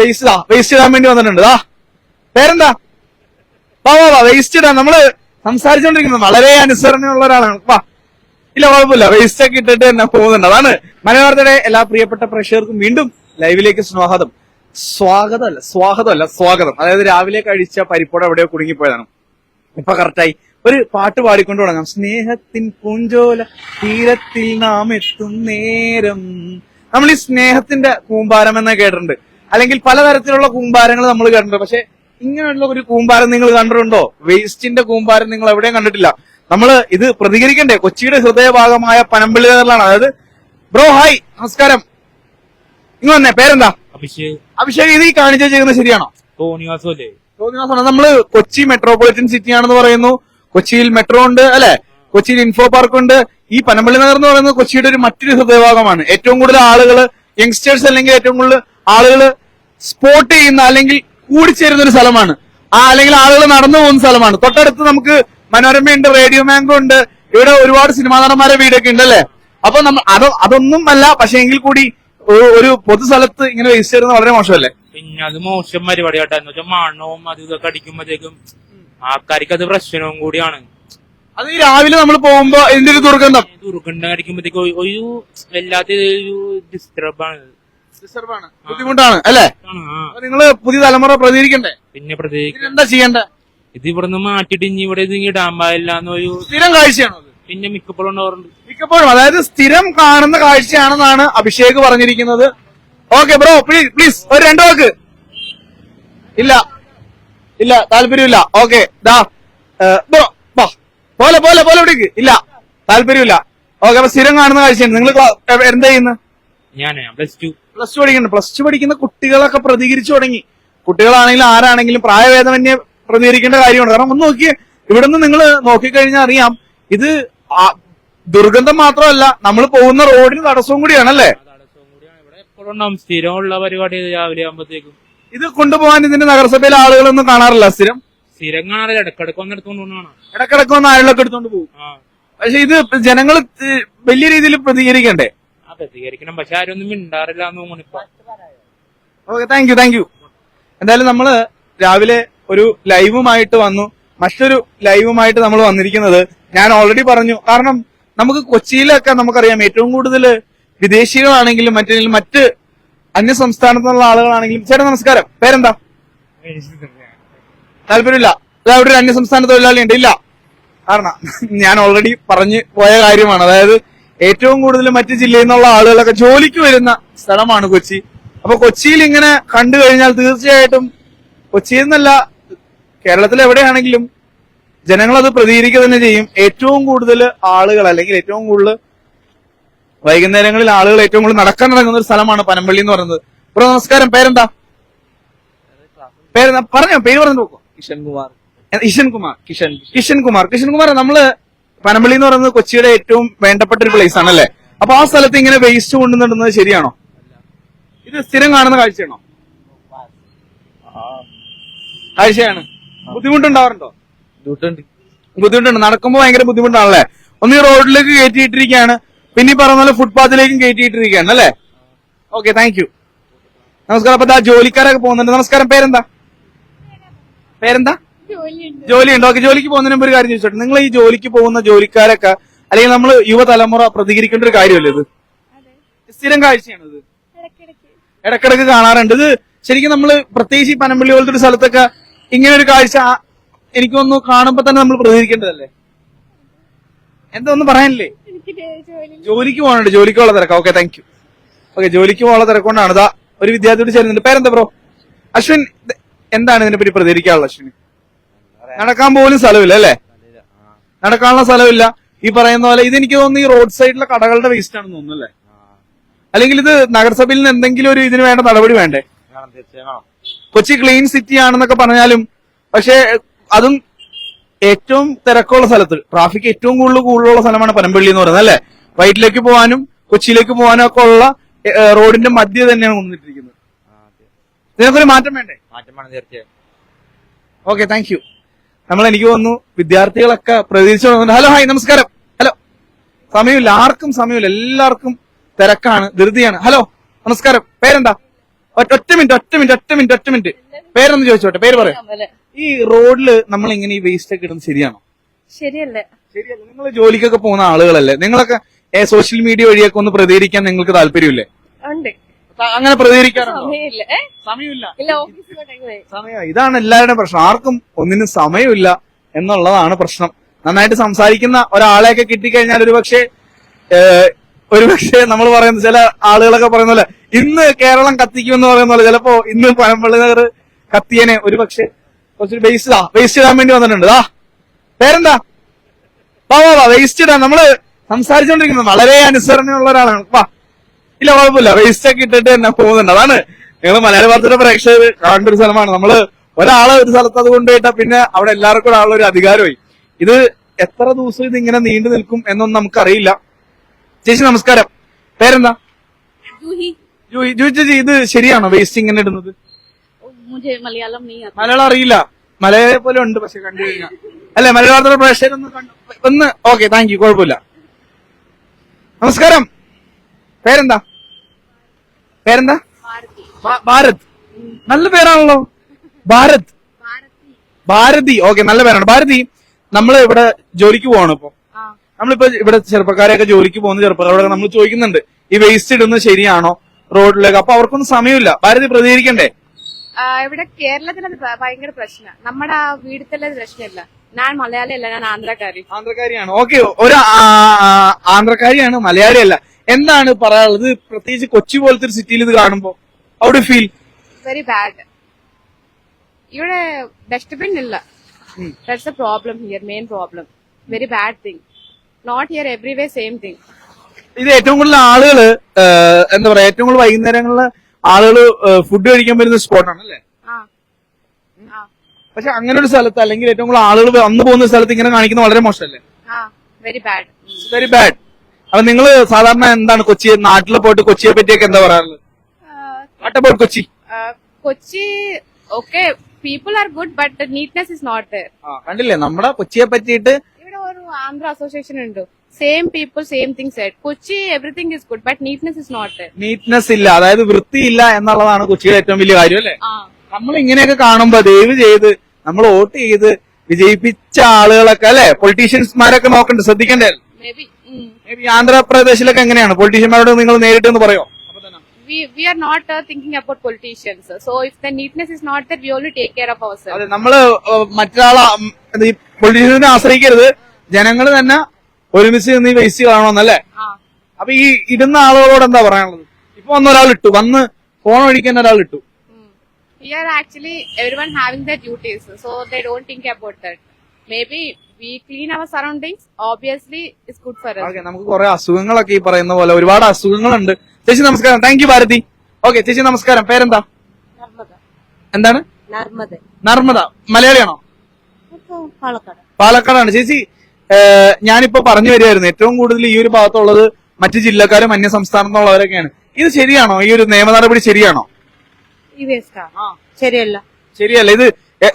Waste waste ഇടാൻ വേണ്ടി വന്നിട്ടുണ്ട് പേരെന്താ? വാ വാ വാ വേസ്റ്റ് ഇടാൻ. നമ്മൾ സംസാരിച്ചോണ്ടിരിക്കുന്നത് വളരെ അനുസരണയുള്ള ഒരാളാണ്. വാ. ഇല്ല കുഴപ്പമില്ല. വേസ്റ്റ് ഒക്കെ ഇട്ടിട്ട് തന്നെ പോകുന്നുണ്ട്. അതാണ് മലയാളത്തിലെ എല്ലാ പ്രിയപ്പെട്ട പ്രേക്ഷകർക്കും വീണ്ടും ലൈവിലേക്ക് സ്വാഗതം. സ്വാഗതമല്ല സ്വാഗതമല്ല സ്വാഗതം. അതായത് രാവിലെ കഴിച്ച പരിപ്പോടെ എവിടെയോ കുടുങ്ങിപ്പോയതാണ്. ഇപ്പൊ കറക്റ്റായി. ഒരു പാട്ട് പാടിക്കൊണ്ട് തുടങ്ങാം. സ്നേഹത്തിൻ പൂഞ്ചോല തീരത്തിൽ നാം എത്തും നേരം. നമ്മൾ ഈ സ്നേഹത്തിന്റെ കൂമ്പാരം എന്ന് കേട്ടിട്ടുണ്ട്. അല്ലെങ്കിൽ പലതരത്തിലുള്ള കൂമ്പാരങ്ങൾ നമ്മൾ കണ്ടിട്ടുണ്ട്. പക്ഷെ ഇങ്ങനെയുള്ള ഒരു കൂമ്പാരം നിങ്ങൾ കണ്ടിട്ടുണ്ടോ? വേസ്റ്റിന്റെ കൂമ്പാരം നിങ്ങൾ എവിടെയും കണ്ടിട്ടില്ല. നമ്മൾ ഇത് പ്രതികരിക്കണ്ടേ? കൊച്ചിയുടെ ഹൃദയഭാഗമായ പനമ്പിള്ളി നഗറിലാണ് അതായത് ബ്രോ ഹായ് നമസ്കാരം. ഇങ്ങ് വന്നേ പേരെന്താ? അഭിഷേക്. അഭിഷേക് ഇത് ഈ കാണിച്ച ചെയ്യുന്നത് ശരിയാണോ? തോന്നിവാസമല്ലേ? തോന്നിവാസമാണ്. നമ്മൾ കൊച്ചി മെട്രോപൊളിറ്റൻ സിറ്റി ആണെന്ന് പറയുന്നു. കൊച്ചിയിൽ മെട്രോ ഉണ്ട് അല്ലെ? കൊച്ചിയിൽ ഇൻഫോ പാർക്ക് ഉണ്ട്. ഈ പനമ്പള്ളി നഗർ എന്ന് പറയുന്നത് കൊച്ചിയുടെ ഒരു മറ്റൊരു ഹൃദയഭാഗമാണ്. ഏറ്റവും കൂടുതൽ ആളുകൾ യങ്സ്റ്റേഴ്സ് അല്ലെങ്കിൽ ഏറ്റവും കൂടുതൽ ആളുകൾ സ്പോട്ട് ചെയ്യുന്ന അല്ലെങ്കിൽ കൂടിച്ചേരുന്ന ഒരു സ്ഥലമാണ്. ആ അല്ലെങ്കിൽ ആളുകൾ നടന്നു പോകുന്ന സ്ഥലമാണ്. തൊട്ടടുത്ത് നമുക്ക് മനോരമയുണ്ട് റേഡിയോ മാങ്കോ ഉണ്ട്. ഇവിടെ ഒരുപാട് സിനിമാ നടന്മാരെ വീടൊക്കെ ഉണ്ട് അല്ലെ? അപ്പൊ നമ്മൾ അത് അതൊന്നും അല്ല പക്ഷെ എങ്കിൽ കൂടി ഒരു- പൊതു സ്ഥലത്ത് ഇങ്ങനെ വേസ്റ്റ് ചെയ്യുന്നത് വളരെ മോശമല്ലേ? പിന്നെ അത് മോശം എന്ന് വെച്ചാൽ മണവും അത് ഇതൊക്കെ അടിക്കുമ്പോഴത്തേക്കും ആൾക്കാർക്ക് അത് പ്രശ്നവും കൂടിയാണ്. അത് ഈ രാവിലെ നമ്മൾ പോകുമ്പോ ഇതിന്റെ ഒരു ദുർഗന്ധം? ദുർഗന്ധം അടിക്കുമ്പോഴത്തേക്കും ഒരു- ഒരു വല്ലാത്ത ഒരു ഡിസ്റ്റർബാണ് ഡിസ്റ്റർബാണ് ബുദ്ധിമുട്ടാണ് അല്ലേ? നിങ്ങൾ പുതിയ തലമുറ പ്രതികരിക്കണ്ടേ? പിന്നെ എന്താ ചെയ്യണ്ടേ? ഇത് ഇവിടുന്ന് മാറ്റിട്ട് ഇനി ഇവിടെ ഡാമ്പായില്ലെന്നൊരു സ്ഥിരം കാഴ്ചയാണോ പിന്നെ മിക്കപ്പോഴും ഉണ്ടാവാറുണ്ട്. മിക്കപ്പോഴും അതായത് സ്ഥിരം കാണുന്ന കാഴ്ചയാണെന്നാണ് അഭിഷേക് പറഞ്ഞിരിക്കുന്നത്. ഓക്കെ ബ്രോ പ്ലീസ് പ്ലീസ് ഒരു രണ്ടു വാക്ക്. ഇല്ല. ഇല്ല താല്പര്യമില്ല. ഓക്കെ ദാ. ബ്രോ വാ. പോലെ പോലെ പോലെ ഇവിടേക്ക് ഇല്ല താല്പര്യമില്ല. ഓക്കെ അപ്പൊ സ്ഥിരം കാണുന്ന കാഴ്ചയാണ്. നിങ്ങൾ എന്താ ചെയ്യുന്നത് ഞാനേ പ്ലസ് ടു. പ്ലസ് ടു പഠിക്കുന്നുണ്ട്. പ്ലസ് ടു പഠിക്കുന്ന കുട്ടികളൊക്കെ പ്രതികരിച്ചു തുടങ്ങി. കുട്ടികളാണെങ്കിലും ആരാണെങ്കിലും പ്രായവേദമന്യെ പ്രതികരിക്കേണ്ട കാര്യമാണ്. കാരണം ഒന്ന് നോക്കിയേ ഇവിടെ നിന്ന് നിങ്ങൾ നോക്കിക്കഴിഞ്ഞാൽ അറിയാം ഇത് ദുർഗന്ധം മാത്രമല്ല നമ്മൾ പോകുന്ന റോഡിന് തടസ്സവും കൂടിയാണല്ലേ? എപ്പോഴും സ്ഥിരമുള്ള പരിപാടി രാവിലെ ആകുമ്പോഴത്തേക്കും ഇത് കൊണ്ടുപോകാൻ ഇതിന്റെ നഗരസഭയിലെ ആളുകളൊന്നും കാണാറില്ല സ്ഥിരം? സ്ഥിരം കാണാറില്ല. ഇടക്കിടക്ക് ഒന്ന് ഇടക്കിടക്ക് ആളുകളൊക്കെ എടുത്തോണ്ട് പോകും. പക്ഷെ ഇത് ജനങ്ങൾ വലിയ രീതിയിൽ പ്രതികരിക്കണ്ടേ? പ്രതികരിക്കണം പക്ഷെ ആരും ഒന്നും മിണ്ടാറില്ല എന്ന് തോന്നുന്നു ഇപ്പൊ. Okay thank you thank you എന്തായാലും നമ്മൾ രാവിലെ ഒരു ലൈവുമായിട്ട് വന്നു. മറ്റൊരു ലൈവുമായിട്ട് നമ്മൾ വന്നിരിക്കുന്നത് ഞാൻ ഓൾറെഡി പറഞ്ഞു. കാരണം നമുക്ക് കൊച്ചിയിലൊക്കെ നമുക്കറിയാം ഏറ്റവും കൂടുതൽ വിദേശികളാണെങ്കിലും മറ്റേതെങ്കിലും മറ്റ് അന്യ സംസ്ഥാനത്തുള്ള ആളുകളാണെങ്കിലും ചേട്ടാ നമസ്കാരം. പേരെന്താ? താല്പര്യമില്ല. അതായത് ഒരു അന്യ സംസ്ഥാന തൊഴിലാളി ഉണ്ട് ഇല്ല. കാരണം ഞാൻ ഓൾറെഡി പറഞ്ഞു പോയ കാര്യമാണ്. അതായത് ഏറ്റവും കൂടുതൽ മറ്റ് ജില്ലയിൽ നിന്നുള്ള ആളുകളൊക്കെ ജോലിക്ക് വരുന്ന സ്ഥലമാണ് കൊച്ചി. അപ്പൊ കൊച്ചിയിൽ ഇങ്ങനെ കണ്ടു കഴിഞ്ഞാൽ തീർച്ചയായിട്ടും കൊച്ചിയിൽ നിന്നല്ല കേരളത്തിൽ എവിടെയാണെങ്കിലും ജനങ്ങൾ അത് പ്രതികരിക്കുക തന്നെ ചെയ്യും. ഏറ്റവും കൂടുതൽ ആളുകൾ അല്ലെങ്കിൽ ഏറ്റവും കൂടുതൽ വൈകുന്നേരങ്ങളിൽ ആളുകൾ ഏറ്റവും കൂടുതൽ നടക്കാൻ നടക്കുന്ന ഒരു സ്ഥലമാണ് പനമ്പള്ളി എന്ന് പറയുന്നത്. ബ്രോ നമസ്കാരം. പേരെന്താ? പേരെന്താ? പറഞ്ഞോ പേര് പറഞ്ഞു നോക്കൂ. കിഷൻ കുമാർ കിഷൻ കുമാർ കിഷൻ. കിഷൻ കുമാർ കിഷൻ കുമാർ നമ്മൾ പനമ്പള്ളി എന്ന് പറയുന്നത് കൊച്ചിയുടെ ഏറ്റവും വേണ്ടപ്പെട്ട ഒരു പ്ലേസ് ആണല്ലേ? അല്ലേ അപ്പൊ ആ സ്ഥലത്ത് ഇങ്ങനെ വേസ്റ്റ് കൊണ്ടുവന്നിടുന്നത് ശരിയാണോ? ഇത് സ്ഥിരം കാണുന്ന കാഴ്ചയാണോ? കാഴ്ചയാണ്. ബുദ്ധിമുട്ടുണ്ടാവാറുണ്ടോ? ബുദ്ധിമുട്ടുണ്ട്. നടക്കുമ്പോ ഭയങ്കര ബുദ്ധിമുട്ടാണല്ലേ? ഒന്ന് ഈ റോഡിലേക്ക് കയറ്റിയിട്ടിരിക്കുകയാണ്. പിന്നെ ഈ പറഞ്ഞ പോലെ ഫുട്പാത്തിലേക്കും കയറ്റിയിട്ടിരിക്കുകയാണ് അല്ലേ? ഓക്കെ താങ്ക് യു നമസ്കാരം. അപ്പൊ ജോലിക്കാരൊക്കെ പോകുന്നുണ്ട്. നമസ്കാരം. പേരെന്താ? പേരെന്താ? ജോലിയുണ്ട്. ഉണ്ടോ ഓക്കെ ജോലിക്ക് പോകുന്നതിന് മുമ്പ് ഒരു കാര്യം ചോദിച്ചോട്ടെ. നിങ്ങൾ ഈ ജോലിക്ക് പോകുന്ന ജോലിക്കാരൊക്കെ അല്ലെങ്കിൽ നമ്മൾ യുവതലമുറ പ്രതികരിക്കേണ്ട ഒരു കാര്യമല്ലേ ഇത്? സ്ഥിരം കാഴ്ചയാണ് ഇത്? ഇടക്കിടക്ക് കാണാറുണ്ട്. ഇത് ശരിക്കും നമ്മൾ പ്രത്യേകിച്ച് ഈ പനമ്പള്ളി പോലത്തെ ഒരു സ്ഥലത്തൊക്കെ ഇങ്ങനെ ഒരു കാഴ്ച ആ- എനിക്ക് ഒന്ന് കാണുമ്പോ തന്നെ നമ്മൾ പ്രതികരിക്കേണ്ടതല്ലേ? എന്താ ഒന്നും പറയാനില്ലേ? ജോലി ജോലിക്ക് പോകണുണ്ട് ജോലിക്കുള്ള തിരക്കാം. ഓക്കെ താങ്ക് യു ഓക്കെ ജോലിക്ക് പോകാനുള്ള തിരക്കൊണ്ടാണ്. ഇതാ ഒരു വിദ്യാർത്ഥിയോട് ചേരുന്നുണ്ട്. പേരെന്താ ബ്രോ അശ്വിൻ എന്താണ് ഇതിനെപ്പറ്റി പ്രതികരിക്കാനുള്ള അശ്വിന്? നടക്കാൻ പോലും സ്ഥലമില്ല അല്ലേ? നടക്കാനുള്ള സ്ഥലമില്ല. ഈ പറയുന്ന പോലെ ഇത് എനിക്ക് തോന്നുന്നു ഈ റോഡ് സൈഡിലെ കടകളുടെ വേസ്റ്റ് ആണെന്ന് തോന്നുന്നു അല്ലേ? അല്ലെങ്കിൽ ഇത് നഗരസഭയിൽ നിന്ന് എന്തെങ്കിലും ഒരു ഇതിന് വേണ്ട നടപടി വേണ്ടേ? കൊച്ചി ക്ലീൻ സിറ്റി ആണെന്നൊക്കെ പറഞ്ഞാലും പക്ഷെ അതും ഏറ്റവും തിരക്കുള്ള സ്ഥലത്ത് ട്രാഫിക് ഏറ്റവും കൂടുതൽ കൂടുതലുള്ള സ്ഥലമാണ് പനമ്പള്ളി എന്ന് പറയുന്നത് അല്ലെ? വൈറ്റിലേക്ക് പോകാനും കൊച്ചിയിലേക്ക് പോകാനും ഒക്കെ ഉള്ള റോഡിന്റെ മധ്യ തന്നെയാണ് കൊണ്ടിട്ടിരിക്കുന്നത് ഇതിനൊക്കെ ഒരു മാറ്റം വേണ്ടേ? മാറ്റം തീർച്ചയായും. ഓക്കെ താങ്ക് യു നമ്മൾ എനിക്ക് തോന്നുന്നു വിദ്യാർത്ഥികളൊക്കെ പ്രതീക്ഷിച്ചു ഹലോ ഹായ് നമസ്കാരം. ഹലോ. സമയമില്ല ആർക്കും സമയമില്ല. എല്ലാവർക്കും തിരക്കാണ് ധൃതിയാണ്. ഹലോ നമസ്കാരം. പേരെന്താ? ഒറ്റ മിനിറ്റ് ഒറ്റ മിനിറ്റ് ഒറ്റ മിനിറ്റ് ഒറ്റ മിനിറ്റ്. പേരൊന്ന് ചോദിച്ചോട്ടെ പേര് പറയാം. ഈ റോഡിൽ നമ്മൾ ഇങ്ങനെ ഈ വേസ്റ്റ് ഒക്കെ ഇടുന്നത് ശരിയാണോ? ശരിയല്ലേ? ശരിയല്ല. നിങ്ങൾ ജോലിക്കൊക്കെ പോകുന്ന ആളുകളല്ലേ? നിങ്ങളൊക്കെ സോഷ്യൽ മീഡിയ വഴിയൊക്കെ ഒന്ന് പ്രതികരിക്കാൻ നിങ്ങൾക്ക് താല്പര്യമില്ലേ? ഉണ്ട്. അങ്ങനെ പ്രതികരിക്കാറുണ്ടോ? സമയമില്ല. സമയം ഇതാണ് എല്ലാവരുടെയും പ്രശ്നം. ആർക്കും ഒന്നിനും സമയമില്ല എന്നുള്ളതാണ് പ്രശ്നം. നന്നായിട്ട് സംസാരിക്കുന്ന ഒരാളെയൊക്കെ കിട്ടിക്കഴിഞ്ഞാൽ ഒരു പക്ഷേ ഒരു പക്ഷേ നമ്മൾ പറയുന്ന ചില ആളുകളൊക്കെ പറയുന്ന പോലെ ഇന്ന് കേരളം കത്തിക്കുമെന്ന് പറയുന്ന പോലെ ചിലപ്പോ ഇന്ന് പനമ്പള്ളി നഗർ കത്തിയനെ ഒരു പക്ഷേ കുറച്ച് വേസ്റ്റ് ആ വേസ്റ്റ് ഇടാൻ വേണ്ടി വന്നിട്ടുണ്ട്. ആ പേരെന്താ? വാ വാ വാ വേസ്റ്റ് ഇടാൻ. നമ്മൾ സംസാരിച്ചോണ്ടിരിക്കുന്നത് വളരെ അനുസരണയുള്ള ഒരാളാണ്. വാ. ഇല്ല കുഴപ്പമില്ല. വേസ്റ്റ് ഒക്കെ ഇട്ടിട്ട് തന്നെ പോകുന്നുണ്ട്. അതാണ് ഞങ്ങൾ മലയാള വാർത്തയുടെ പ്രേക്ഷകർ കാണേണ്ട ഒരു സ്ഥലമാണ്. നമ്മൾ ഒരാളെ ഒരു സ്ഥലത്ത് അത് കൊണ്ടുപോയിട്ട പിന്നെ അവിടെ എല്ലാവർക്കും ഒരാളുടെ ഒരു അധികാരമായി. ഇത് എത്ര ദിവസം ഇത് ഇങ്ങനെ നീണ്ടു നിൽക്കും എന്നൊന്നും നമുക്കറിയില്ല. ചേച്ചി നമസ്കാരം. പേരെന്താ? ജൂഹി. ജൂഹി. ചേച്ചി ഇത് ശരിയാണോ വേസ്റ്റ് ഇങ്ങനെ ഇടുന്നത്? മലയാളം മലയാളം അറിയില്ല. മലയാളം പോലെ ഉണ്ട് പക്ഷെ കണ്ടു കഴിഞ്ഞാൽ അല്ലെ മലയാളത്തിലെ പ്രേക്ഷകർ ഒന്ന് ഓക്കെ താങ്ക് യു കുഴപ്പമില്ല. നമസ്കാരം. പേരെന്താ? പേരെന്താ? ഭാരത്. നല്ല പേരാണല്ലോ. ഭാരത്. ഭാരതി. ഓക്കെ നല്ല പേരാണ്. ഭാരതി നമ്മൾ ഇവിടെ ജോലിക്ക് പോവാണ് ഇപ്പൊ. നമ്മളിപ്പോ ഇവിടെ ചെറുപ്പക്കാരെയൊക്കെ ജോലിക്ക് പോകുന്ന ചെറുപ്പക്കാരോടൊക്കെ നമ്മൾ ചോദിക്കുന്നുണ്ട്. ഈ വേസ്റ്റ് ഇടുന്നത് ശരിയാണോ റോഡിലേക്ക്? അപ്പൊ അവർക്കൊന്നും സമയമില്ല. ഭാരതി പ്രതികരിക്കണ്ടേ? ഇവിടെ കേരളത്തിന് ഭയങ്കര പ്രശ്നം. നമ്മുടെ ആ വീടത്തിലെ പ്രശ്നമില്ല. ഞാൻ മലയാളി അല്ല ഞാൻ ആന്ധ്രക്കാരി. ആന്ധ്രക്കാരിയാണ്. ഓക്കെ ഒരു ആ, മലയാളി ആന്ധ്രക്കാരിയാണ് മലയാളിയല്ല. എന്താണ് പറയാനുള്ളത്? പ്രത്യേകിച്ച് കൊച്ചി പോലത്തെ ഒരു സിറ്റിയിൽ ഇത് കാണുമ്പോ അവിടെ ഫീൽ വെരി ബാഡ് ഇവിടെ ഡസ്റ്റ്ബിൻ ഇല്ല. That's a problem here main problem very bad thing not here every way way same thing ഇത് ഏറ്റവും കൂടുതൽ ആളുകൾ എന്താ പറയാ ഏറ്റവും കൂടുതൽ വൈകുന്നേരങ്ങളിൽ ആളുകൾ ഫുഡ് കഴിക്കാൻ വരുന്ന സ്പോട്ടാണ് അല്ലേ പക്ഷെ അങ്ങനെ ഒരു സ്ഥലത്ത് അല്ലെങ്കിൽ ഏറ്റവും കൂടുതൽ ആളുകൾ വന്നു പോകുന്ന സ്ഥലത്ത് ഇങ്ങനെ കാണിക്കുന്നത് വളരെ മോശമല്ലേ? വെരി ബാഡ് വെരി ബാഡ് അപ്പൊ നിങ്ങൾ സാധാരണ എന്താണ് കൊച്ചി നാട്ടിൽ പോയിട്ട് കൊച്ചിയെ പറ്റിയൊക്കെ എന്താ പറയാറുള്ളത് what about Kochi. Kochi okay people are good but neatness is not there കണ്ടില്ലേ? നമ്മുടെ കൊച്ചിയെ പറ്റിയിട്ട് ഇവിടെ ഒരു ആന്ധ്ര അസോസിയേഷൻ ഉണ്ട്. Same people same thing Kochi everything is good but neatness is not neatness ഇല്ല. അതായത് വൃത്തിയില്ല എന്നുള്ളതാണ് കൊച്ചിയുടെ ഏറ്റവും വലിയ കാര്യം അല്ലേ? നമ്മൾ ഇങ്ങനെയൊക്കെ കാണുമ്പോ ദയവ് ചെയ്ത് നമ്മൾ വോട്ട് ചെയ്ത് വിജയിപ്പിച്ച ആളുകളൊക്കെ അല്ലെ? പൊളിറ്റീഷ്യൻസ്മാരൊക്കെ നോക്കണ്ട ശ്രദ്ധിക്കണ്ടേ? ആന്ധ്രാപ്രദേശിലൊക്കെ എങ്ങനെയാണ്? പൊളിറ്റീഷ്യന്മാരോട് നിങ്ങൾ നേരിട്ട് എന്ന് പറയോ we are not thinking about politicians so if the neatness is not that we only take care of ourself അതെ നമ്മൾ മറ്റൊരാളെ ഈ പൊളിറ്റീഷ്യനെ ആശ്രയിക്കരുത്. ജനങ്ങൾ തന്നെ ഒരുമിച്ച് നിന്ന് ഈ വേസ്റ്റ് കാണണമെന്നല്ലേ അപ്പൊ ഈ ഇടുന്ന ആളുകളോട് എന്താ പറയാനുള്ളത്? ഇപ്പൊ വന്ന ഒരാൾ ഇട്ടു. വന്ന് ഫോൺ ഒഴിക്കുന്ന ഒരാൾ ഇട്ടു. We are actually every one having the duties so they don't think about that may be we clean our surroundings obviously it's good for നമുക്ക് കുറെ അസുഖങ്ങളൊക്കെ ഈ പറയുന്ന പോലെ ഒരുപാട് അസുഖങ്ങളുണ്ട്. ചേച്ചി നമസ്കാരം. Thank you Bharati. ഓക്കെ ചേച്ചി നമസ്കാരം. പേരെന്താ? എന്താണ്? നർമ്മദ. മലയാളിയാണോ? പാലക്കാടാണ്. ചേച്ചി ഞാനിപ്പോ പറഞ്ഞു വരികയായിരുന്നു ഏറ്റവും കൂടുതൽ ഈ ഒരു ഭാഗത്തുള്ളത് മറ്റു ജില്ലക്കാരും അന്യ സംസ്ഥാനത്തുള്ളവരൊക്കെയാണ് ഇത് ശരിയാണോ? ഈ ഒരു നിയമ നടപടി ശരിയാണോ ശരിയല്ല. ശരിയല്ല. ഇത്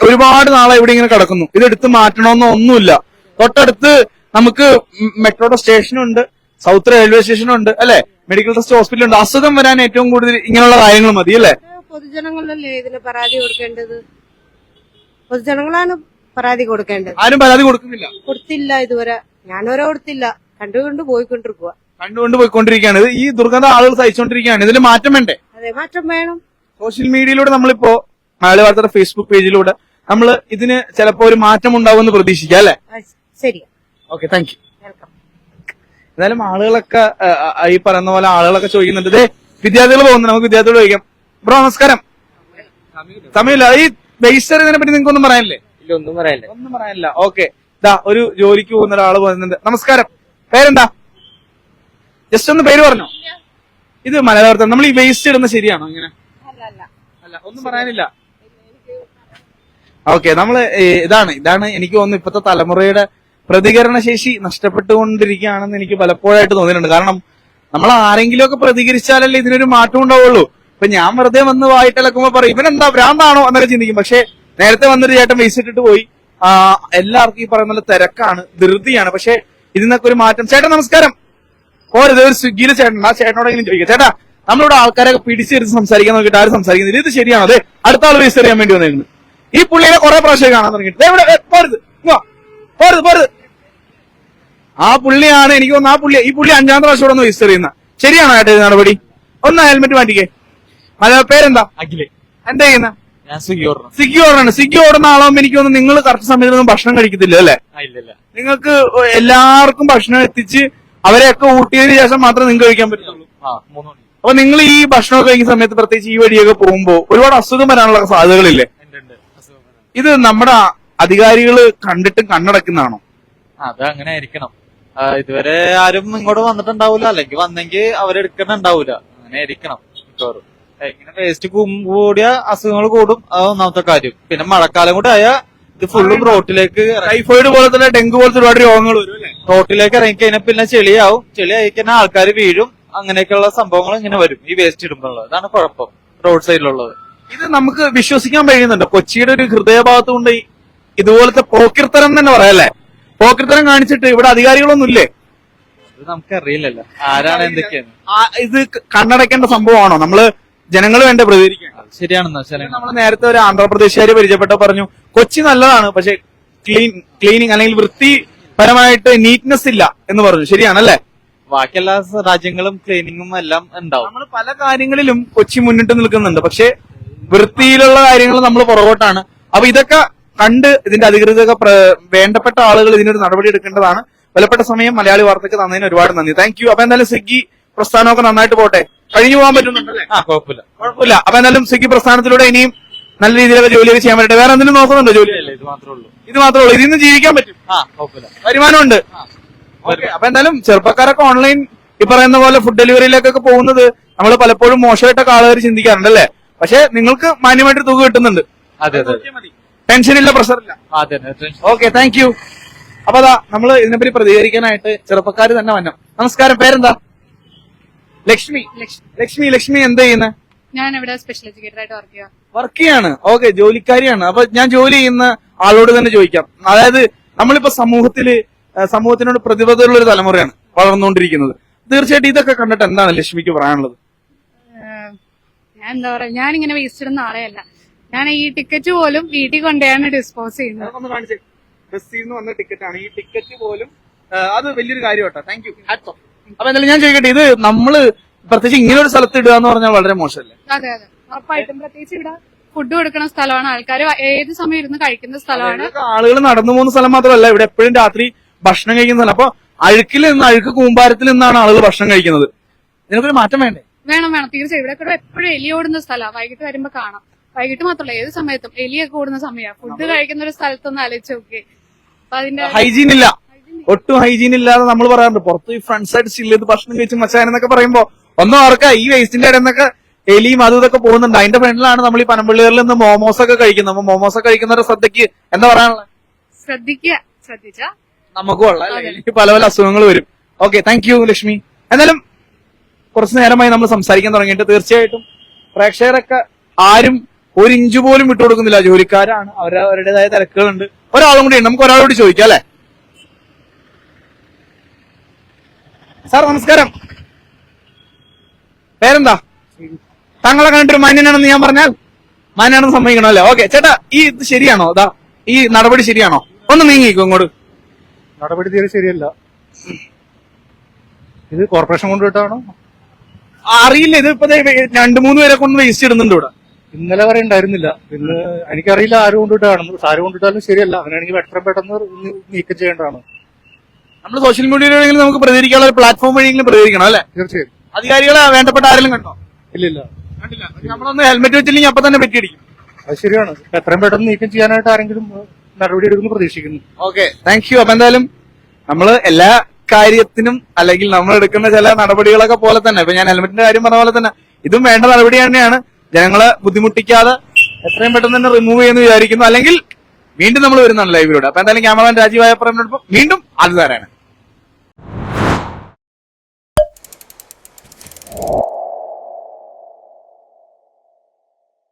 ഒരുപാട് നാളെ ഇവിടെ ഇങ്ങനെ കിടക്കുന്നു. ഇത് എടുത്ത് മാറ്റണമെന്നോ ഒന്നുമില്ല. തൊട്ടടുത്ത് നമുക്ക് മെട്രോയുടെ സ്റ്റേഷനുണ്ട് സൗത്ത് റെയിൽവേ സ്റ്റേഷനുണ്ട് അല്ലെ? മെഡിക്കൽ ടെസ്റ്റ് ഹോസ്പിറ്റലുണ്ട്. അസുഖം വരാൻ ഏറ്റവും കൂടുതൽ ഇങ്ങനെയുള്ള കാര്യങ്ങൾ മതി അല്ലെ? പൊതുജനങ്ങളല്ലേ ഇതിന് പരാതി കൊടുക്കേണ്ടത്? പൊതുജനങ്ങളാണ് പരാതി കൊടുക്കേണ്ടത്. ആരും പരാതി കൊടുക്കുന്നില്ല. കൊടുത്തില്ല ഇതുവരെ. ഞാനോരെ കൊടുത്തില്ല. കണ്ടുകൊണ്ട് പോയിക്കൊണ്ടിരിക്കുക കണ്ടുകൊണ്ട് പോയിക്കൊണ്ടിരിക്കുകയാണ്. ഇത് ഈ ദുർഗന്ധ ആളുകൾ സഹിച്ചുകൊണ്ടിരിക്കുകയാണ് ഇതിൽ മാറ്റം വേണ്ടേ? അതെ മാറ്റം വേണം. സോഷ്യൽ മീഡിയയിലൂടെ നമ്മളിപ്പോ മലയാള വാർത്തയുടെ ഫേസ്ബുക്ക് പേജിലൂടെ നമ്മൾ ഇതിന് ചിലപ്പോ ഒരു മാറ്റം ഉണ്ടാവുമെന്ന് പ്രതീക്ഷിക്കാം അല്ലെ? ശരി. ഓക്കെ താങ്ക് യു വെൽക്കം എന്തായാലും ആളുകളൊക്കെ ഈ പറയുന്ന പോലെ ആളുകളൊക്കെ ചോദിക്കുന്നുണ്ട് ഇതേ വിദ്യാർത്ഥികൾ പോകുന്നുണ്ട് നമുക്ക് വിദ്യാർത്ഥികൾ ചോദിക്കാം. ബ്രോ നമസ്കാരം. സമയമില്ല ഈ ബേസ്റ്റർ ഇതിനെ പറ്റി നിങ്ങൾക്ക് ഒന്നും പറയാനില്ലേ? ഇല്ല ഒന്നും പറയാനില്ല. ഒന്നും പറയാനില്ല. ഓക്കെ ഇതാ ഒരു ജോലിക്ക് പോകുന്ന ഒരാൾ പോകുന്നുണ്ട് നമസ്കാരം. പേരെന്താ? ജസ്റ്റ് ഒന്ന് പേര് പറഞ്ഞോ. ഇത് മലയാള നമ്മൾ ഈ വേസ്റ്റ് ഇടുന്നത് ശരിയാണോ ഇങ്ങനെ? അല്ല ഒന്നും പറയാനില്ല. ഓക്കെ നമ്മൾ ഇതാണ് ഇതാണ് എനിക്ക് തോന്നുന്നു ഇപ്പോഴത്തെ തലമുറയുടെ പ്രതികരണ ശേഷി നഷ്ടപ്പെട്ടുകൊണ്ടിരിക്കുകയാണെന്ന് എനിക്ക് പലപ്പോഴായിട്ട് തോന്നിയിട്ടുണ്ട്. കാരണം നമ്മൾ ആരെങ്കിലും ഒക്കെ പ്രതികരിച്ചാലല്ലേ ഇതിനൊരു മാറ്റം ഉണ്ടാവുള്ളൂ. ഇപ്പൊ ഞാൻ വെറുതെ വന്ന് വായിട്ടിളക്കുമ്പോ പറയും ഇവനെന്താ ഭ്രാന്താണോ? എന്നൊക്കെ ചിന്തിക്കും. പക്ഷെ നേരത്തെ വന്നൊരു ചേട്ടൻ വേസ്റ്റ് പോയി. ആ എല്ലാവർക്കും ഈ പറയുന്ന തിരക്കാണ് ധൃതിയാണ്. പക്ഷെ ഇതിനൊക്കെ ഒരു മാറ്റം. ചേട്ടൻ നമസ്കാരം. പോരത് ഒരു സ്വിഗ്ഗിയിലെ ചേട്ടൻ ആ ചേട്ടനോടെങ്കിലും ചോദിക്കാം ചേട്ടാ നമ്മളിവിടെ ആൾക്കാരൊക്കെ പിടിച്ചെടുത്ത് സംസാരിക്കാൻ നോക്കിയിട്ട് ആരും സംസാരിക്കുന്നില്ല. ഇത് ശരിയാണോ? അതെ അടുത്ത ആൾ വേസ്റ്റ് അറിയാൻ വേണ്ടി വന്നിരുന്നു ഈ പുള്ളിയെ കുറെ പ്രാവശ്യം കാണാൻ തുടങ്ങിയിട്ട് പോരുത്. പോരുത് പോരുത്. ആ പുള്ളിയാണ് എനിക്ക് തോന്നുന്നു ആ പുള്ളി ഈ പുള്ളി അഞ്ചാമത്തെ പ്രാവശ്യം ഇവിടെ ഒന്ന് വേസ്റ്റ് എറിയുന്ന ശരിയാണോ ഏട്ടാ ഇത് നടപടി? ഒന്ന് ഹെൽമെറ്റ് മാറ്റിക്കേ. അതെ പേരെന്താ? അഖിലേ. എന്താ ചെയ്യുന്ന? സ്വിഗ്ഗി ഓർഡറാണ്. സ്വിഗ്ഗി ഓടുന്ന ആളാവുമ്പോ എനിക്ക് തോന്നുന്നു നിങ്ങൾ കറക്റ്റ് സമയത്തൊന്നും ഭക്ഷണം കഴിക്കത്തില്ല അല്ലേ? നിങ്ങൾക്ക് എല്ലാവർക്കും ഭക്ഷണം എത്തിച്ച് അവരെയൊക്കെ ഊട്ടിയതിന് ശേഷം മാത്രമേ നിങ്ങൾക്ക് കഴിക്കാൻ പറ്റുള്ളൂ. അപ്പൊ നിങ്ങൾ ഈ ഭക്ഷണമൊക്കെ കഴിക്കുന്ന സമയത്ത് പ്രത്യേകിച്ച് ഈ വഴിയൊക്കെ പോകുമ്പോൾ ഒരുപാട് അസുഖം വരാനുള്ള സാധ്യതകളില്ലേ ഉണ്ട് ഉണ്ട് അസുഖം വരാൻ. ഇത് നമ്മുടെ അധികാരികൾ കണ്ടിട്ട് കണ്ണടക്കുന്നതാണോ? അത് അങ്ങനെ ആയിരിക്കണം ഇതുവരെ ആരും ഇങ്ങോട്ട് വന്നിട്ടുണ്ടാവില്ല അല്ലെങ്കിൽ വന്നെങ്കിൽ അവരെടുക്കുന്നുണ്ടാവൂല അങ്ങനെ ആയിരിക്കണം മിക്കവാറും. ഇങ്ങനെ വേസ്റ്റ് കൂടിയ അസുഖങ്ങൾ കൂടും. അത് ഒന്നാമത്തെ കാര്യം. പിന്നെ മഴക്കാലം കൂടെ ആയാൽ ഇത് ഫുള്ളും റോട്ടിലേക്ക് ടൈഫോയിഡ് പോലെ തന്നെ ഡെങ്കു പോലത്തെ ഒരുപാട് രോഗങ്ങൾ വരും അല്ലേ? റോട്ടിലേക്ക് ഇറങ്ങി കഴിഞ്ഞാൽ പിന്നെ ചെളിയാവും. ചെളി ആയി കഴിഞ്ഞാൽ ആൾക്കാർ വീഴും. അങ്ങനെയൊക്കെയുള്ള സംഭവങ്ങൾ ഇങ്ങനെ വരും. ഈ വേസ്റ്റ് ഇടുമ്പോഴുള്ളത്. അതാണ് കുഴപ്പം. റോഡ് സൈഡിലുള്ളത്. ഇത് നമുക്ക് വിശ്വസിക്കാൻ കഴിയുന്നുണ്ട്. കൊച്ചിയുടെ ഒരു ഹൃദയഭാഗത്ത് കൊണ്ട് ഇതുപോലത്തെ പോക്കിർത്തരം തന്നെ പറയല്ലേ പോക്കിർത്തരം കാണിച്ചിട്ട് ഇവിടെ അധികാരികളൊന്നും ഇല്ലേ ഇത് നമുക്കറിയില്ലല്ലോ. ആരാണ് എന്തൊക്കെയാണ് ഇത് കണ്ണടക്കേണ്ട സംഭവമാണോ? നമ്മൾ ജനങ്ങൾ വേണ്ട പ്രതികരിക്കാൻ? ശരിയാണെന്നാ നമ്മൾ നേരത്തെ ഒരു ആന്ധ്രാപ്രദേശുകാര് പരിചയപ്പെട്ട പറഞ്ഞു കൊച്ചി നല്ലതാണ് പക്ഷെ ക്ലീൻ ക്ലീനിങ് അല്ലെങ്കിൽ വൃത്തി പരമായിട്ട് നീറ്റ്നെസ് ഇല്ല എന്ന് പറഞ്ഞു. ശരിയാണല്ലേ ബാക്കി എല്ലാ രാജ്യങ്ങളും ക്ലീനിങ്ങും എല്ലാം ഉണ്ടാവും. നമ്മൾ പല കാര്യങ്ങളിലും കൊച്ചി മുന്നിട്ട് നിൽക്കുന്നുണ്ട്. പക്ഷെ വൃത്തിയിലുള്ള കാര്യങ്ങൾ നമ്മൾ പുറകോട്ടാണ്. അപ്പൊ ഇതൊക്കെ കണ്ട് ഇതിന്റെ അധികൃതരൊക്കെ വേണ്ടപ്പെട്ട ആളുകൾ ഇതിനൊരു നടപടി എടുക്കേണ്ടതാണ്. വിലപ്പെട്ട സമയം മലയാളി വാർത്തയ്ക്ക് തന്നതിന് ഒരുപാട് നന്ദി. താങ്ക് യു അപ്പൊ എന്തായാലും സ്വിഗ്ഗി പ്രസ്ഥാനമൊക്കെ നന്നായിട്ട് പോട്ടെ. കഴിഞ്ഞു പോകാൻ പറ്റുന്നുണ്ടല്ലേ? കുഴപ്പമില്ല. കുഴപ്പമില്ല. അപ്പൊ എന്തായാലും സ്വിഗ്ഗി പ്രസ്ഥാനത്തിലൂടെ ഇനിയും നല്ല രീതിയിലൊക്കെ ജോലിയൊക്കെ ചെയ്യാൻ പറ്റട്ടെ. വേറെ എന്തെങ്കിലും നോക്കുന്നുണ്ടോ ജോലി ഇത് മാത്രമേ ഉള്ളൂ. ഇത് മാത്രമേ ഉള്ളൂ. ഇതിൽ നിന്ന് ജീവിക്കാൻ പറ്റും. വരുമാനമുണ്ട്. അപ്പൊ എന്തായാലും ചെറുപ്പക്കാരൊക്കെ ഓൺലൈൻ ഈ പറയുന്ന പോലെ ഫുഡ് ഡെലിവറിയിലേക്കൊക്കെ പോകുന്നത് നമ്മൾ പലപ്പോഴും മോശമായിട്ടൊക്കെ ആളുകൾ ചിന്തിക്കാറുണ്ട് അല്ലേ പക്ഷെ നിങ്ങൾക്ക് മാന്യമായിട്ട് തുക കിട്ടുന്നുണ്ട്. അതെ അതെ ടെൻഷൻ ഇല്ല പ്രഷർ ഇല്ല അതെ അതെ ഓക്കെ താങ്ക് യു അപ്പൊ അതാ നമ്മൾ ഇതിനെപ്പറ്റി പ്രതികരിക്കാനായിട്ട് ചെറുപ്പക്കാർ തന്നെ വന്നു. നമസ്കാരം പേരെന്താ? ലക്ഷ്മി. ലക്ഷ്മി ലക്ഷ്മി എന്താ ചെയ്യുന്നത് ഞാൻ ഇവിടെ സ്പെഷ്യൽ എഡ്യൂക്കേറ്റർ ആയിട്ട് വർക്ക് ചെയ്യാം വർക്ക് ചെയ്യാണ്. ഓക്കെ ജോലിക്കാരിയാണ്. അപ്പൊ ഞാൻ ജോലി ചെയ്യുന്ന ആളോട് തന്നെ ചോദിക്കാം. അതായത് നമ്മളിപ്പോ സമൂഹത്തിൽ സമൂഹത്തിനോട് പ്രതിബദ്ധതയുള്ള ഒരു തലമുറയാണ് വളർന്നുകൊണ്ടിരിക്കുന്നത്. തീർച്ചയായിട്ടും ഇതൊക്കെ കണ്ടിട്ട് എന്താണ് ലക്ഷ്മിക്ക് പറയാനുള്ളത്? ഞാൻ എന്താ പറയാ ഞാൻ ഇങ്ങനെ വേസ്റ്റ് ഇടുന്ന ആളെയല്ല. ഞാൻ ഈ ടിക്കറ്റ് പോലും വീട്ടിൽ കൊണ്ടുപോയാണ് ഡിസ്പോസ് ചെയ്യുന്നത്. ഒന്ന് കാണിച്ചേ. ബസ്സിൽ നിന്ന് വന്ന ടിക്കറ്റാണ് ഈ ടിക്കറ്റ് പോലും ആ, അത് വലിയൊരു കാര്യം കേട്ടോ. താങ്ക് യു അപ്പൊ എന്തായാലും ഞാൻ ചോദിക്കട്ടെ ഇത് നമ്മൾ പ്രത്യേകിച്ച് ഇങ്ങനെ ഒരു സ്ഥലത്ത് ഇടുക എന്ന് പറഞ്ഞാൽ വളരെ മോശമല്ലേ? അതെ അതെ. ഉറപ്പായിട്ടും പ്രത്യേകിച്ച് ഇവിടെ ഫുഡ് കൊടുക്കുന്ന സ്ഥലമാണ്. ആൾക്കാർ ഏത് സമയം ഇരുന്ന് കഴിക്കുന്ന സ്ഥലമാണ്. ആളുകൾ നടന്നു പോകുന്ന സ്ഥലം മാത്രമല്ല ഇവിടെ എപ്പോഴും രാത്രി ഭക്ഷണം കഴിക്കുന്ന സ്ഥലം. അപ്പൊ അഴുക്കിൽ നിന്ന് അഴുക്ക് കൂമ്പാരത്തിൽ നിന്നാണ് ആളുകൾ ഭക്ഷണം കഴിക്കുന്നത്. ഇതിനൊക്കെ മാറ്റം വേണ്ടേ? വേണം വേണം. തീർച്ചയായും. ഇവിടെ കൂടെ എപ്പോഴും എലി ഓടുന്ന സ്ഥലമാണ് വൈകിട്ട് വരുമ്പോ കാണാം. വൈകിട്ട് മാത്രമല്ല ഏത് സമയത്തും എലിയൊക്കെ ഓടുന്ന സമയമാണ് ഫുഡ് കഴിക്കുന്ന ഒരു സ്ഥലത്തൊന്ന് ആലോചിച്ച് നോക്കി അപ്പൊ അതിന്റെ ഹൈജീൻ ഇല്ല. ഒട്ടും ഹൈജീൻ ഇല്ലാതെ നമ്മൾ പറയാറുണ്ട്. പുറത്ത് ഈ ഫ്രണ്ട് സൈഡ് സ്റ്റിൽ ചെയ്ത് ഭക്ഷണം കഴിച്ച് മച്ചാനെന്നൊക്കെ പറയുമ്പോ ഒന്നും ഓർക്ക ഈ വേസ്റ്റിന്റെ ഇടയിൽ നിന്നൊക്കെ എലിയും അതും ഇതൊക്കെ പോകുന്നുണ്ട്. അതിന്റെ ഫ്രണ്ടിലാണ് നമ്മൾ ഈ പനമ്പള്ളികളിൽ നിന്ന് മോമോസ് ഒക്കെ കഴിക്കുന്നത്. അപ്പൊ മോമോസ് ഒക്കെ കഴിക്കുന്നവരുടെ ശ്രദ്ധയ്ക്ക് എന്താ പറയാനുള്ളത്? ശ്രദ്ധിക്കുക ശ്രദ്ധിച്ച? നമുക്കും ഉള്ള? പല പല അസുഖങ്ങൾ വരും. Okay thank you Lakshmi. എന്നാലും കുറച്ചു നേരമായി നമ്മൾ സംസാരിക്കാൻ തുടങ്ങിയിട്ട് തീർച്ചയായിട്ടും പ്രേക്ഷകരൊക്കെ ആരും ഒരു ഇഞ്ച് പോലും വിട്ടുകൊടുക്കുന്നില്ല ജോലിക്കാരാണ്. അവർ അവരുടേതായ തിരക്കുകളുണ്ട്. ഒരാളും കൂടി ഉണ്ട്. നമുക്ക് ഒരാളോട് ചോദിക്കാം അല്ലെ? സാർ നമസ്കാരം. പേരെന്താ? താങ്കളെ കണ്ടിട്ട് മാന്യനാണെന്ന് ഞാൻ പറഞ്ഞാൽ മാന്യാണെന്ന് സമ്മതിക്കണം അല്ലേ? ഓക്കെ ചേട്ടാ ഈ ഇത് ശരിയാണോ? ഇതാ ഈ നടപടി ശരിയാണോ? ഒന്ന് നീങ്ങിക്കോ ഇങ്ങോട്ട്. നടപടി തീരെ ശരിയല്ല. ഇത് കോർപ്പറേഷൻ കൊണ്ടുവിട്ടാണോ അറിയില്ല. ഇത് ഇപ്പൊ രണ്ടു മൂന്ന് പേരെ കൊണ്ട് വേസ്റ്റ് ഇടുന്നുണ്ട് ഇവിടെ. ഇന്നലെ വരെ ഉണ്ടായിരുന്നില്ല. ഇന്ന് എനിക്കറിയില്ല ആര് കൊണ്ടിട്ടാണ് ആരും കൊണ്ടിട്ടാലും ശരിയല്ല. അങ്ങനെയാണെങ്കിൽ എത്ര പെട്ടെന്ന് നീക്കം ചെയ്യേണ്ടതാണ്. നമ്മൾ സോഷ്യൽ മീഡിയയിലെങ്കിലും നമുക്ക് പ്രതികരിക്കാനുള്ള ഒരു പ്ലാറ്റ്ഫോം വഴിയെങ്കിലും പ്രതികരിക്കണം അല്ലെ? തീർച്ചയായും. അധികാരികളെ വേണ്ടപ്പെട്ട ആരെങ്കിലും കണ്ടോ? ഇല്ലില്ല. കണ്ടില്ല. നമ്മളൊന്ന് ഹെൽമെറ്റ് വെച്ചില്ലെങ്കിൽ അപ്പൊ തന്നെ പെറ്റിയടിക്കും അത് ശരിയാണ്. എത്രയും പെട്ടെന്ന് നീക്കം ചെയ്യാനായിട്ട് ആരെങ്കിലും നടപടി എടുക്കുന്നു പ്രതീക്ഷിക്കുന്നു. ഓക്കെ താങ്ക് യു അപ്പൊ എന്തായാലും നമ്മൾ എല്ലാ കാര്യത്തിനും അല്ലെങ്കിൽ നമ്മൾ എടുക്കുന്ന ചില നടപടികളൊക്കെ പോലെ തന്നെ. ഇപ്പൊ ഞാൻ ഹെൽമെറ്റിന്റെ കാര്യം പറഞ്ഞ പോലെ തന്നെ ഇതും വേണ്ട നടപടി തന്നെയാണ്. ജനങ്ങളെ ബുദ്ധിമുട്ടിക്കാതെ എത്രയും പെട്ടെന്ന് തന്നെ റിമൂവ് ചെയ്യുന്നു വിചാരിക്കുന്നു. അല്ലെങ്കിൽ വീണ്ടും നമ്മൾ വരുന്നതാണ് ലൈവിലൂടെ അപ്പൊ എന്തായാലും ക്യാമറമാൻ രാജീവായ ആയപ്പറമ്പിനോടൊപ്പം വീണ്ടും അത് തരാണ്